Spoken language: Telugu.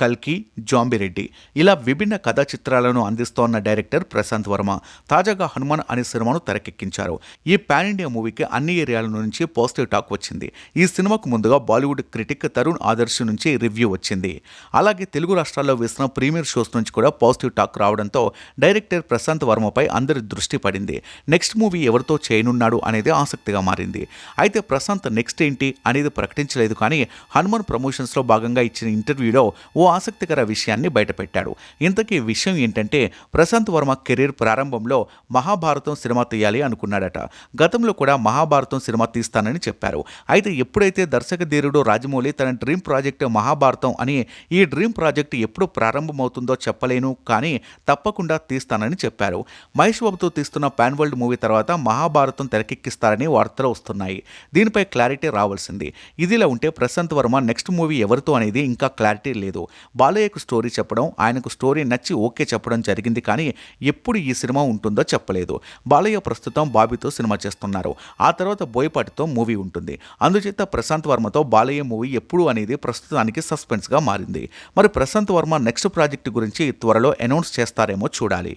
కల్కి జాంబిరెడ్డి ఇలా విభిన్న కథా చిత్రాలను అందిస్తోన్న డైరెక్టర్ ప్రశాంత్ వర్మ తాజాగా హనుమాన్ అనే సినిమాను తెరకెక్కించారు. ఈ పాన్ ఇండియా మూవీకి అన్ని ఏరియాల నుంచి పాజిటివ్ టాక్ వచ్చింది. ఈ సినిమాకు ముందుగా బాలీవుడ్ క్రిటిక్ తరుణ్ ఆదర్శ్ నుంచి రివ్యూ వచ్చింది. అలాగే తెలుగు రాష్ట్రాల్లో వేసిన ప్రీమియర్ షోస్ నుంచి కూడా పాజిటివ్ టాక్ రావడంతో డైరెక్టర్ ప్రశాంత్ వర్మపై అందరి దృష్టి పడింది. నెక్స్ట్ మూవీ ఎవరితో చేయనున్నాడు అనేది ఆసక్తిగా మారింది. అయితే ప్రశాంత్ నెక్స్ట్ ఏంటి అనేది ప్రకటించలేదు కానీ హనుమాన్ ప్రమోషన్స్లో భాగంగా ఇచ్చిన ఇంటర్వ్యూలో ఓ ఆసక్తికర విషయాన్ని బయటపెట్టాడు. ఇంతకీ విషయం ఏంటంటే ప్రశాంత్ వర్మ కెరీర్ ప్రారంభంలో మహాభారతం సినిమా తీయాలి అనుకున్నాడట. గతంలో కూడా మహాభారతం సినిమా తీస్తానని చెప్పారు. అయితే ఎప్పుడైతే దర్శక ధీరుడు రాజమౌళి తన డ్రీమ్ ప్రాజెక్ట్ మహాభారతం అని ఈ డ్రీమ్ ప్రాజెక్ట్ ఎప్పుడు ప్రారంభమవుతుందో చెప్పలేను కానీ తప్పకుండా తీస్తానని చెప్పారు. మహేష్ బాబుతో తీస్తున్న పాన్ వరల్డ్ మూవీ తర్వాత మహాభారతం తెరకెక్కిస్తారని వార్తలు వస్తున్నాయి. దీనిపై క్లారిటీ రావాల్సింది. ఇదిలా ఉంటే ప్రశాంత్ వర్మ నెక్స్ట్ మూవీ ఎవరితో అనేది ఇంకా క్లారిటీ లేదు. బాలయ్యకు స్టోరీ చెప్పడం ఆయనకు స్టోరీ నచ్చి ఓకే చెప్పడం జరిగింది కానీ ఎప్పుడు ఈ సినిమా ఉంటుందో చెప్పలేదు. బాలయ్య ప్రస్తుతం బాబీతో సినిమా చేస్తున్నారు. ఆ తర్వాత బోయపాటితో మూవీ ఉంటుంది. అందుచేత ప్రశాంత్ వర్మతో బాలయ్య మూవీ ఎప్పుడు అనేది ప్రస్తుతానికి సస్పెన్స్గా మారింది. మరి ప్రశాంత్ వర్మ నెక్స్ట్ ప్రాజెక్ట్ గురించి త్వరలో అనౌన్స్ చేస్తారేమో చూడాలి.